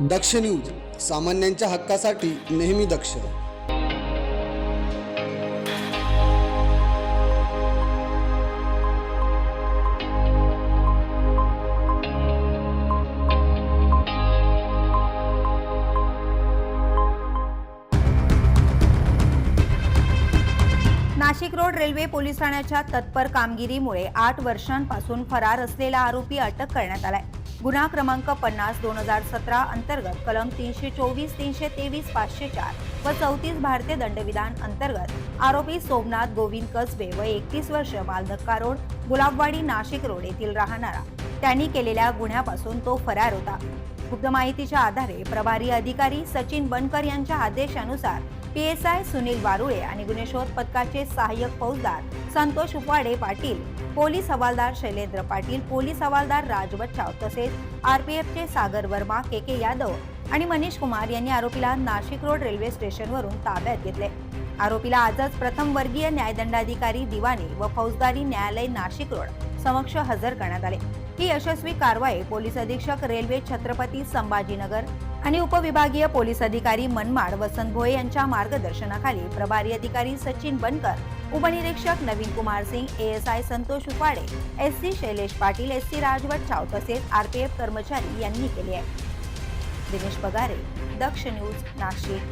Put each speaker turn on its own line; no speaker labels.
दक्ष news सामान्यांच्या हक्कासाठी नेहमी दक्ष.
नाशिक रोड रेल्वे पोलीस ठाण्याच्या तत्पर कामगिरीमुळे आठ वर्षांपासून फरार असलेला आरोपी अटक करण्यात आलाय. गुन्हा क्रमांक पन्नास दोन हजार सतरा अंतर्गत कलम तीनशे चोवीस तीनशे तेवीस पाचशे चार व चौतीस भारतीय दंडविधान अंतर्गत आरोपी सोमनाथ गोविंद कसबे व एकतीस वर्ष मालधक्का रोड गुलाबवाडी नाशिक रोड येथील राहणारा. त्यांनी केलेल्या गुन्ह्यापासून तो फरार होता. गुप्त माहितीच्या आधारे प्रभारी अधिकारी सचिन बनकर यांच्या आदेशानुसार P S I Sunil Barule आणि गुन्हे शोध पथकाचे सहाय्यक फौजदार संतोष उपाडे पाटील पोलीस हवालदार शैलेंद्र पाटील पोलीस हवालदार राज बच्चाव तसेच आरपीएफचे सागर वर्मा के के यादव आणि मनीष कुमार यांनी आरोपीला नाशिक रोड रेल्वे स्टेशनवरून ताब्यात घेतले. आरोपीला आजच प्रथम वर्गीय न्यायदंडाधिकारी दिवाणी व फौजदारी न्यायालय नाशिक रोड समक्ष हजर करण्यात आले. ही यशस्वी कारवाई पोलीस अधीक्षक रेल्वे छत्रपती संभाजीनगर आणि उपविभागीय पोलीस अधिकारी मनमाड वसंत भोये यांच्या मार्गदर्शनाखाली प्रभारी अधिकारी सचिन बनकर उपनिरीक्षक Naveen Kumar Singh ASI Santosh Upade S C Shailesh Patil S C Rajwat छाव तसेच आरपीएफ कर्मचारी यांनी केली आहे. दिनेश पगारे दक्ष न्यूज नाशिक.